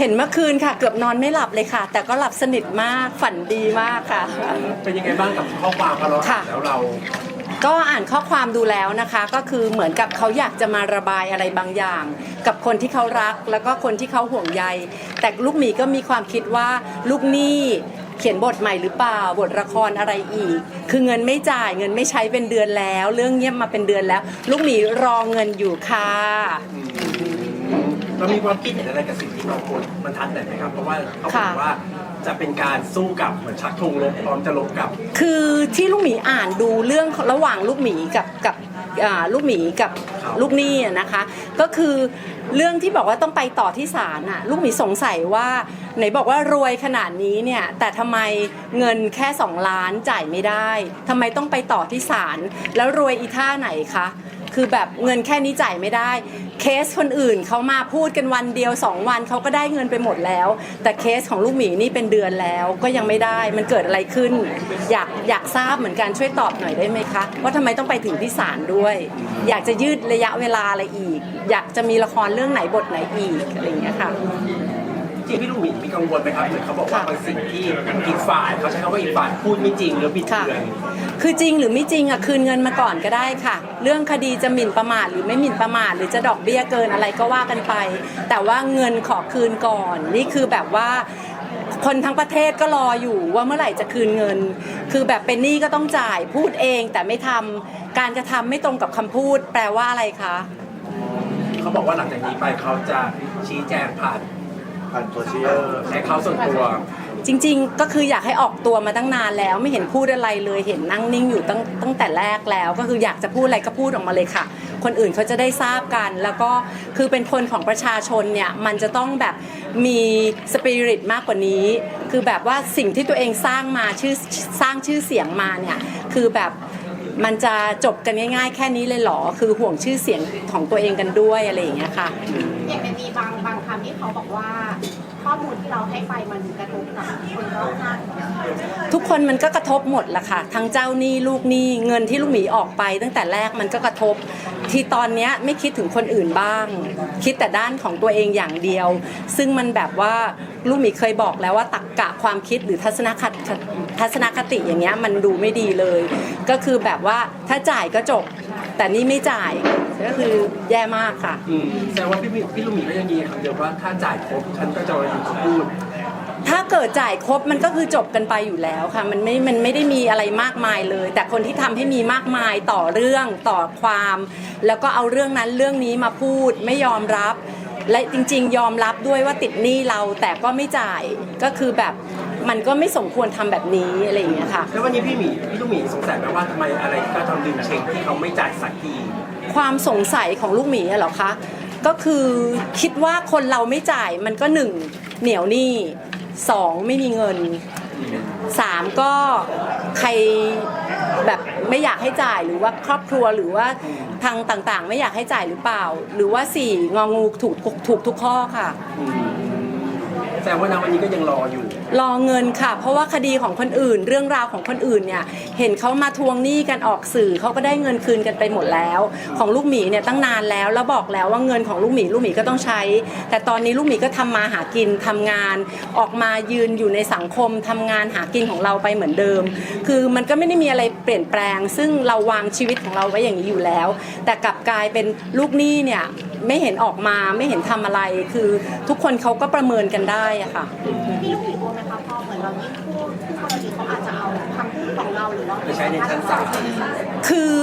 เห็นเมื่อคืนค่ะ เกือบนอนไม่หลับเลยค่ะ แต่ก็หลับสนิทมากฝันดีมากค่ะ เป็นยังไงบ้างกับข้อความพอเราค่ะอ่านแล้วเรา ก็อ่านข้อความดูแล้วนะคะ ก็คือเหมือนกับเขาอยากจะมาระบายอะไรบางอย่าง กับคนที่เขารักแล้วก็คนที่เขาห่วงใย แต่ลูกหมีก็มีความคิดว่าลูกหนี้เขียนบทใหม่หรือเปล่าบทละครอะไรอีก คือเงินไม่จ่ายเงินไม่ใช้เป็นเดือนแล้ว เรื่องเงียบมาเป็นเดือนแล้ว ลูกหมีรอเงินอยู่ค่ะ เรามีความคิดเห็นอะไรกับสิ่งที่เราโพสต์มันทัดหน่อยไหมครับเพราะว่าเขาบอค่ะกว่าจะเป็นการสู้กับเหมือนชักธงลบพร้อมจะลบกับ คือที่ลูกหมีอ่านดูเรื่องระหว่างลูกหมีกับกับอ่าลูกหมีกับลูกหนี้อะนะคะ ก็คือเรื่องที่บอกว่าต้องไปต่อที่ศาลน่ะลูกหมีสงสัยว่าไหนบอกว่ารวยขนาดนี้เนี่ยแต่ทำไมเงินแค่ 2 ล้านจ่ายไม่ได้ทำไมต้องไปต่อที่ศาลแล้วรวยอีท่าไหนคะ คือแบบเงินแค่นี้จ่ายไม่ได้ เคสคนอื่นเขามาพูดกันวันเดียว 2 วันเขาก็ได้เงินไปหมดแล้ว แต่เคสของลูกหมีนี่เป็นเดือนแล้วก็ยังไม่ได้มันเกิดอะไรขึ้น อยากอยากทราบเหมือนกันช่วยตอบหน่อยได้ไหมคะว่าทำไมต้องไปถึงที่ศาลด้วย อยากจะยืดระยะเวลาอะไรอีก อยากจะมีละครเรื่องไหนบทไหนอีกอะไรอย่างเงี้ยค่ะ ริงพี่ลูกหมีมีกังวลไหมครับเหมือนเขาบอกว่าค่ะบางสิ่งที่อีกฝ่ายเขาใช้คำว่าอีกฝ่ายพูดไม่จริงหรือบิดค่ะ เบือนคือจริงหรือไม่จริงอะคืนเงินมาก่อนก็ได้ค่ะ เรื่องคดีจะหมิ่นประมาทหรือไม่หมิ่นประมาทหรือจะดอกเบี้ยเกินอะไรก็ว่ากันไป แต่ว่าเงินขอคืนก่อน นี่คือแบบว่า คนทั้งประเทศก็รออยู่ว่าเมื่อไหร่จะคืนเงิน คือแบบเป็นหนี้ก็ต้องจ่ายพูดเองแต่ไม่ทำการกระทำไม่ตรงกับคำพูด แปลว่าอะไรคะ เขาบอกว่าหลังจากนี้ไปเขาจะชี้แจงผ่าน ผ่านโซเชียเอลอแอคเคาท์ส่วนตัวจริง ๆ ก็คืออยากให้ออกตัวมาตั้งนานแล้ว ไม่เห็นพูดอะไรเลยเห็นนั่งนิ่งอยู่ตั้งตั้งแต่แรกแล้ว ก็คืออยากจะพูดอะไรก็พูดออกมาเลยค่ะ คนอื่นเขาจะได้ทราบกัน แล้วก็คือเป็นคนของประชาชนเนี่ยมันจะต้องแบบมีสปิริตมากกว่านี้ คือแบบว่าสิ่งที่ตัวเองสร้างมาชื่อสร้างชื่อเสียงมาเนี่ยคือแบบ มันจะจบกันง่าย ๆ แค่นี้เลยเหรอ คือห่วงชื่อเสียงของตัวเองกันด้วยอะไรอย่างเงี้ยค่ะ อย่างมันมีบางบางคำที่เขาบอกว่า ข้อมูลที่เราให้ไปมันกระทบกับคนรอบข้างทุกคนมันก็กระทบหมดแหละค่ะทั้งเจ้าหนี้ลูกหนี้เงินที่ลูกหมีออกไป ตั้งแต่แรกมันก็กระทบ ที่ตอนเนี้ยไม่คิดถึงคนอื่นบ้าง คิดแต่ด้านของตัวเองอย่างเดียว ซึ่งมันแบบว่าลูกหมีเคยบอกแล้วว่าตักกะความคิดหรือทัศนคติทัศนคติอย่างเงี้ยมันดูไม่ดีเลย ก็คือแบบว่าถ้าจ่ายก็จบ แต่นี่ไม่จ่าย ก็คือแย่มากค่ะ อืมแสดงว่าพี่พี่ลูกหมีก็ยังมีคำเดียวว่าถ้าจ่ายครบฉันก็จะอยู่กับพูด ถ้าเกิดจ่ายครบมันก็คือจบกันไปอยู่แล้วค่ะ มันไม่ มันไม่ได้มีอะไรมากมายเลย แต่คนที่ทำให้มีมากมายต่อเรื่องต่อความ แล้วก็เอาเรื่องนั้นเรื่องนี้มาพูดไม่ยอมรับ และจริงๆ ยอมรับด้วยว่าติดหนี้เราแต่ก็ไม่จ่ายก็คือแบบมันก็ไม่สมควรทำแบบนี้อะไรอย่างเงี้ยค่ะ แล้ววันนี้พี่หมีพี่ลูกหมีสงสัยไหมว่าทำไมอะไรที่เขาทำดึงเช็คที่เขาไม่จ่ายสักที ความสงสัยของลูกหมีเหรอคะก็คือคิดว่าคนเราไม่จ่ายมันก็หนึ่งเหนียวหนี้สองไม่มีเงินสามก็ใครแบบไม่อยากให้จ่ายหรือว่าครอบครัวหรือว่าทางต่างๆ ไม่อยากให้จ่ายหรือเปล่า หรือว่าสี่งองูถูกถูกทุกข้อค่ะ แสดงว่าณวันนี้ก็ยังรออยู่ รอเงินค่ะ เพราะว่าคดีของคนอื่น เรื่องราวของคนอื่นเนี่ยเห็นเขามาทวงหนี้กันออกสื่อเขาก็ได้เงินคืนกันไปหมดแล้ว ของลูกหมีเนี่ยตั้งนานแล้วแล้วบอกแล้วว่าเงินของลูกหมีลูกหมีก็ต้องใช้ แต่ตอนนี้ลูกหมีก็ทำมาหากินทำงาน ออกมายืนอยู่ในสังคมทำงานหากินของเราไปเหมือนเดิม คือมันก็ไม่ได้มีอะไรเปลี่ยนแปลง ซึ่งเราวางชีวิตของเราไว้อย่างนี้อยู่แล้ว แต่กลับกลายเป็นลูกหนี้เนี่ย ไม่เห็นออกมาไม่เห็นทำอะไร คือทุกคนเขาก็ประเมินกันได้อะค่ะพี่ลูกหมีกลัวไหมคะพอเหมือนเรายิ่งพูดผู้กรณีเขาอาจจะเอาคำพูดของเราหรือว่าไปใช้ในชั้นศาลคือ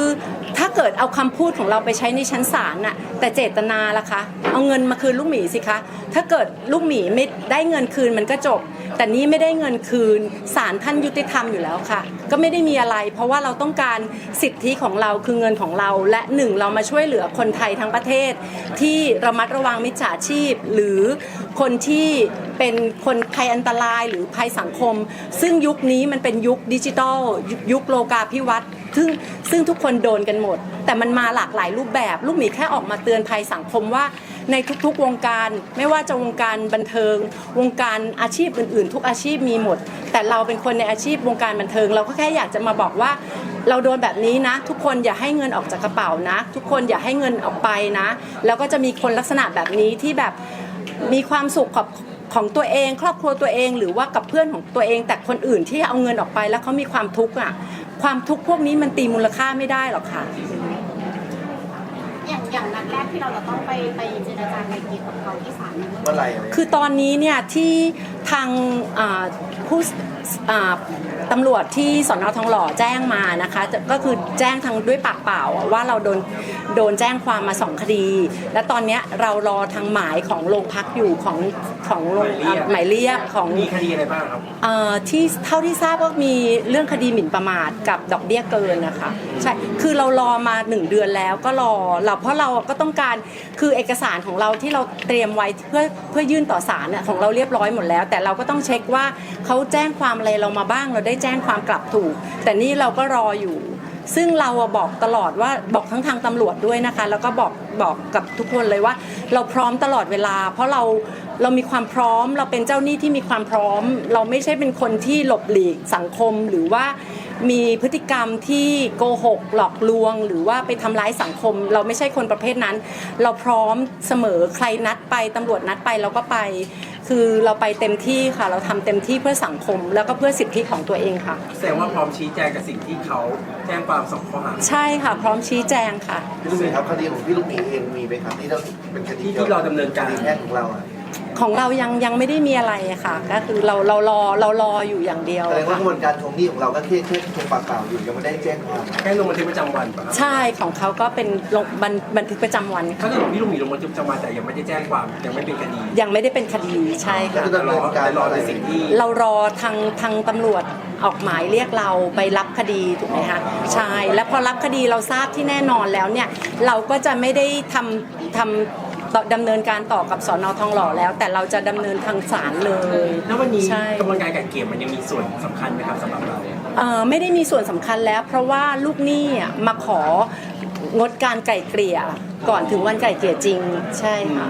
ถ้าเกิดเอาคำพูดของเราไปใช้ในชั้นศาลน่ะแต่เจตนาล่ะคะเอาเงินมาคืนลูกหมีสิคะถ้าเกิดลูกหมีไม่ได้เงินคืนมันก็จบ แต่นี้ไม่ได้เงินคืนศาลท่านยุติธรรมอยู่แล้วค่ะ ก็ไม่ได้มีอะไร เพราะว่าเราต้องการสิทธิของเราคือเงินของเรา และหนึ่งเรามาช่วยเหลือคนไทยทั้งประเทศ ที่ระมัดระวังมิจฉาชีพ หรือคนที่ เป็นคนภัยอันตรายหรือภัยสังคม ซึ่งยุคนี้มันเป็นยุคดิจิทัลยุคโลกาภิวัตน์ซึ่งซึ่งทุกคนโดนกันหมด แต่มันมาหลากหลายรูปแบบ ลูกหมีแค่ออกมาเตือนภัยสังคมว่าในทุกๆวงการไม่ว่าจะวงการบันเทิง วงการอาชีพอื่นๆ ทุกอาชีพมีหมด แต่เราเป็นคนในอาชีพวงการบันเทิง เราก็แค่อยากจะมาบอกว่า เราโดนแบบนี้นะ ทุกคนอย่าให้เงินออกจากกระเป๋านะ ทุกคนอย่าให้เงินออกไปนะ แล้วก็จะมีคนลักษณะแบบนี้ที่แบบมีความสุขขอบ ขของตัวเองครอบครัวตัวเองหรือว่ากับเพื่อนของตัวเอง แต่คนอื่นที่เอาเงินออกไปแล้วเขามีความทุกข์อะ ความทุกข์พวกนี้มันตีมูลค่าไม่ได้หรอกค่ะ อย่างอย่างนัดแรกที่เราจะต้องไปไปเจรจาไกลเกลี่ยกับเขาที่ศาลเนี่ยเมื่อไหร่อะไรคือตอนนี้เนี่ยที่ทางอ่าผู้อ่าตำรวจที่สอนอทองหล่อแจ้งมานะคะจะก็คือแจ้งทางด้วยปากเปล่าว่าเราโดนโดนแจ้งความมาสองคดี และตอนเนี้ยเรารอทางหมายของโรงพักอยู่ของ ของโรงหมายเรียกอ่าหมายเรียกของมีคดีอะไรบ้างครับ เอ่อที่เท่าที่ทราบก็มีเรื่องคดีหมิ่นประมาทกับดอกเบี้ยเกินนะคะใช่คือเรารอมาหนึ่งเดือนแล้วก็รอเราเพราะเราก็ต้องการคือเอกสารของเราที่เราเตรียมไว้เพื่อเพื่อยื่นต่อศาลน่ะของเราเรียบร้อยหมดแล้ว แต่เราก็ต้องเช็คว่าเขาแจ้งความอะไรเรามาบ้าง เราได้แจ้งความกลับถูก แต่นี่เราก็รออยู่ ซึ่งเราอะบอกตลอดว่าบอกทั้งทางตำรวจด้วยนะคะ แล้วก็บอก บอกกับทุกคนเลยว่า เราพร้อมตลอดเวลา เพราะเราเรามีความพร้อม เราเป็นเจ้าหนี้ที่มีความพร้อม เราไม่ใช่เป็นคนที่หลบหลีกสังคมหรือว่ามีพฤติกรรมที่โกหกหลอกลวง หรือว่าไปทำร้ายสังคม เราไม่ใช่คนประเภทนั้น เราพร้อมเสมอใครนัดไปตำรวจนัดไปเราก็ไป คือเราไปเต็มที่ค่ะ เราทำเต็มที่เพื่อสังคม แล้วก็เพื่อสิทธิของตัวเองค่ะ แสดงว่าพร้อมชี้แจงกับสิ่งที่เขาแจ้งความสองข้อหาใช่ค่ะ พร้อมชี้แจงค่ะ พี่ลูกหมีครับคดีของพี่ลูกหมีเองมีไหมครับที่เราเป็นคดีที่ที่เราดำเนินการ คดีแพ่งของเราอะ ของเรายังยังไม่ได้มีอะไรอะค่ะ ก็คือเราเรารอเรารออยู่อย่างเดียวแสดงว่าค่ะกระบวนการทวงหนี้ของเราก็แค่แค่ทวงปากเปล่าอยู่ยังไม่ได้แจ้งความแค่ลงบันทึกประจำวันป่ะครับใช่ของเขาก็เป็นลงบันบันทึกประจำวันถ้าค่ะเกิดของพี่ลุงมีลงบันทึกประจำวันแต่ยังไม่ได้แจ้งความยังไม่เป็นคดียังไม่ได้เป็นคดีใช่ค่ะก็ดำเนินการรออะไรในสิ่งที่เรารอทางทางตำรวจออกหมายเรียกเราไปรับคดีถูกไหมคะใช่ แล้วพอรับคดีเราทราบที่แน่นอนแล้วเนี่ย เราก็จะไม่ได้ทำทำต่อ ดำเนินการต่อกับสอนอทองหล่อแล้ว แต่เราจะดำเนินทางศาลเลย แล้ววันนี้ใช่ กระบวนการไก่เกลี่ยมันยังมีส่วนสำคัญไหมครับสำหรับเรา เอ่อไม่ได้มีส่วนสำคัญแล้ว เพราะว่าลูกหนี้อะมาของดการไก่เกลี่ยก่อนถึงวันไก่เกลี่ยจริง ใช่ค่ะ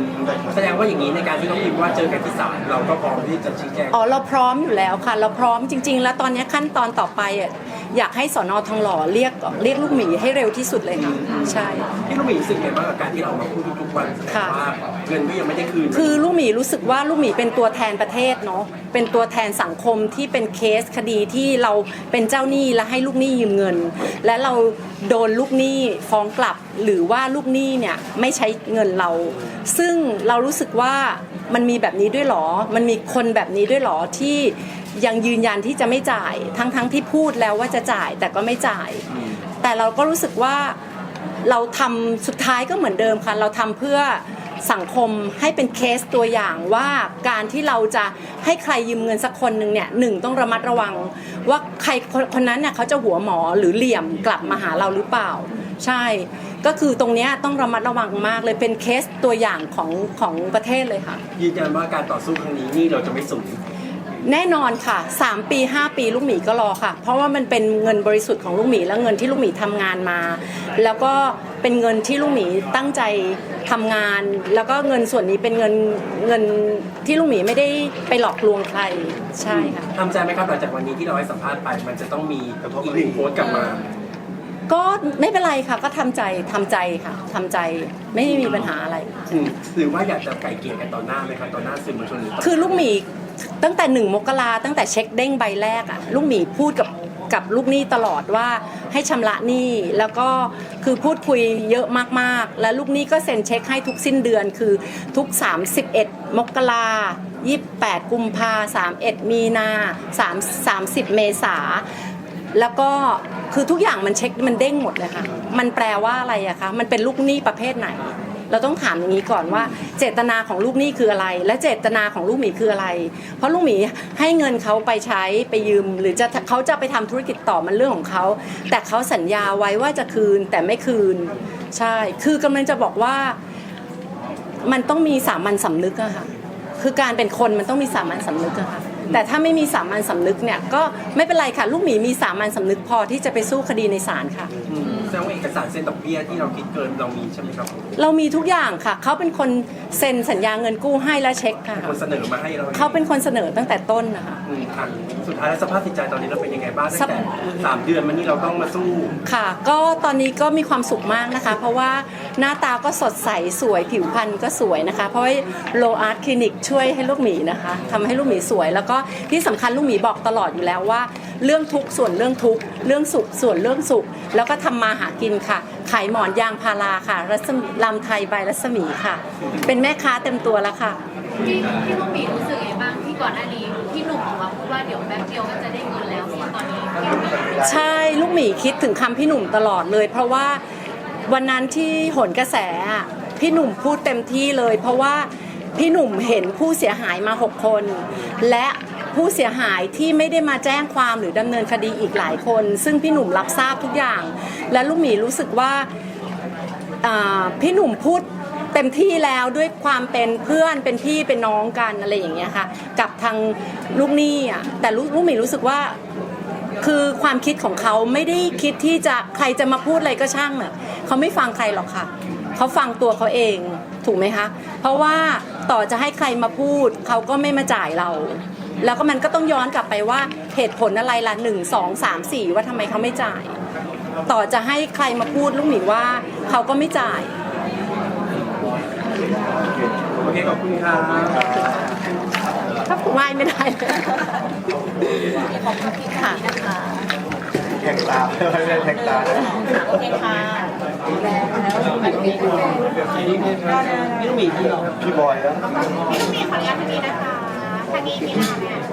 แสดงว่าอย่างนี้ในการที่น้องพิมพ์ว่าเจอกันที่ศาลเราก็พร้อมที่จะชี้แจง อ๋อเราพร้อมอยู่แล้วค่ะ เราพร้อมจริง ๆ แล้วตอนนี้ขั้นตอนต่อไปอะอยากให้สอนอทองหล่อเรียกเรียกลูกหมีให้เร็วที่สุดเลยค่ะใช่ พี่ลุงมีรู้สึกไงบ้างกับการที่เรามาพูดทุกๆวันแต่ค่ะว่าเงินก็ยังไม่ได้คืน คือลูกหมีรู้สึกว่าลูกหมีเป็นตัวแทนประเทศเนาะเป็นตัวแทนสังคมที่เป็นเคสคดีที่เราเป็นเจ้าหนี้และให้ลูกหนี้ยืมเงิน และเราโดนลูกหนี้ฟ้องกลับ หรือว่าลูกหนี้เนี่ยไม่ใช้เงินเรา ซึ่งเรารู้สึกว่ามันมีแบบนี้ด้วยหรอ มันมีคนแบบนี้ด้วยหรอที่ยังยืนยันที่จะไม่จ่าย ทั้งๆที่พูดแล้วว่าจะจ่ายแต่ก็ไม่จ่าย แต่เราก็รู้สึกว่าเราทำสุดท้ายก็เหมือนเดิมค่ะ เราทำเพื่อสังคมให้เป็นเคสตัวอย่างว่าการที่เราจะให้ใครยืมเงินสักคนหนึ่งเนี่ยหนึ่งต้องระมัดระวัง ว่าใครคนคนนั้นเนี่ยเขาจะหัวหมอหรือเหลี่ยมกลับมาหาเราหรือเปล่า ใช่ ก็คือตรงเนี้ยต้องระมัดระวังมากเลยเป็นเคสตัวอย่างของของประเทศเลยค่ะ ยืนยันว่าการต่อสู้ครั้งนี้นี่เราจะไม่สูญแน่นอนค่ะ 3 ปี 5 ปีลูกหมีก็รอค่ะ เพราะว่ามันเป็นเงินบริสุทธิ์ของลูกหมีและเงินที่ลูกหมีทำงานมา แล้วก็เป็นเงินที่ลูกหมีตั้งใจทำงาน แล้วก็เงินส่วนนี้เป็นเงินเงินที่ลูกหมีไม่ได้ไปหลอกลวงใครใช่ค่ะทำใจไหมครับหลังจากวันนี้ที่เราให้สัมภาษณ์ไป มันจะต้องมีอีกหนึ่งโพสต์กลับมา ก็ไม่เป็นไรค่ะ ก็ทำใจทำใจค่ะทำใจไม่ได้มีปัญหาอะไรอืมหรือว่าอยากจะไก่เกลี่ยกันต่อหน้าไหมครับต่อหน้าสื่อมวลชนหรือต่อคือลูกหมีตั้งแต่หนึ่งมกราตั้งแต่เช็คเด้งใบแรกอะลูกหมีพูดกับกับลูกหนี้ตลอดว่าให้ชำระหนี้แล้วก็คือพูดคุยเยอะมากๆ และลูกหนี้ก็เซ็นเช็คให้ทุกสิ้นเดือนคือทุก 31 มกรา28 กุมภา31 มีนา3 30 เมษา แล้วก็คือทุกอย่างมันเช็คมันเด้งหมดเลยค่ะ มันแปลว่าอะไรอะคะมันเป็นลูกหนี้ประเภทไหน เราต้องถามอย่างนี้ก่อนว่า เจตนาของลูกหนี้คืออะไร และเจตนาของลูกหมีคืออะไร เพราะลูกหมีให้เงินเขาไปใช้ไปยืม หรือจะเขาจะไปทำธุรกิจต่อมันเรื่องของเขา แต่เขาสัญญาไว้ว่าจะคืนแต่ไม่คืน ใช่ คือกำลังจะบอกว่ามันต้องมีสามัญสำนึกอะค่ะ คือการเป็นคนมันต้องมีสามัญสำนึกอะค่ะ แต่ถ้าไม่มีสามัญสำนึกเนี่ยก็ไม่เป็นไรค่ะ ลูกหมีมีสามัญสำนึกพอที่จะไปสู้คดีในศาลค่ะอืม แสดงว่าเอกสารเซ็นดอกเบี้ยที่เราคิดเกินเรามีใช่ไหมครับเรามีทุกอย่างค่ะ เขาเป็นคนเซ็นสัญญาเงินกู้ให้และเช็คค่ะ คนเสนอมาให้เราเขาเป็นคนเสนอตั้งแต่ต้นนะคะ อืมค่ะสุดท้ายแล้วสภาพจิตใจตอนนี้เราเป็นยังไงบ้างตั้งแต่สามเดือนมานี้เราต้องมาสู้ ค่ะ ก็ตอนนี้ก็มีความสุขมากนะคะ เพราะว่าหน้าตาก็สดใสสวยผิวพรรณก็สวยนะคะ เพราะว่าโลอาร์ตคลินิกช่วยให้ลูกหมีนะคะทำให้ลูกหมีสวย แล้วก็ที่สำคัญลูกหมีบอกตลอดอยู่แล้วว่า เรื่องทุกส่วนเรื่องทุกเรื่องสุขส่วนเรื่องสุข แล้วก็ทำมาหากินค่ะ ขายหมอนยางพาราค่ะรัศมีลำไทยใบรัศมีค่ะ เป็นแม่ค้าเต็มตัวแล้วค่ะพี่พี่ลูกหมีรู้สึกไงบ้างที่ก่อนหน้านี้พี่หนุ่มบอกว่าพูดว่าเดี๋ยวแป๊บเดียวก็จะได้เงินแล้วพอตอนนี้ใช่ลูกหมีคิดถึงคำพี่หนุ่มตลอดเลย เพราะว่าวันนั้นที่หนกระแสอะพี่หนุ่มพูดเต็มที่เลย เพราะว่าพี่หนุ่มเห็นผู้เสียหายมา 6 คน และ ผู้เสียหายที่ไม่ได้มาแจ้งความหรือดำเนินคดีอีกหลายคน ซึ่งพี่หนุ่มรับทราบทุกอย่าง และลูกหมีรู้สึกว่าพี่หนุ่มพูดเต็มที่แล้วด้วยความเป็นเพื่อนเป็นพี่เป็นน้องกันอะไรอย่างเงี้ยค่ะ กับทางลูกหนี้อะแต่ลูกลูกหมีรู้สึกว่าคือความคิดของเขาไม่ได้คิดที่จะใครจะมาพูดอะไรก็ช่างอะเขาไม่ฟังใครหรอกค่ะเขาฟังตัวเขาเองถูกไหมคะ เพราะว่าต่อจะให้ใครมาพูดเขาก็ไม่มาจ่ายเรา แล้วก็มันก็ต้องย้อนกลับไปว่าเหตุผลอะไรล่ะหนึ่งสองสามสี่ว่าทำไมเขาไม่จ่าย ต่อจะให้ใครมาพูดลูกหมีว่าเขาก็ไม่จ่าย โอเคขอบคุณครับถ้าไหว้ไม่ได้เลยค่ะแข่งตาไม่ได้แข่งตาโอเคค่ะพี่บอยแล้วพี่ลูกหมีขออนุญาตทางนี้นะคะ 他给你นี้